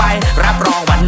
ไป รับรองวัน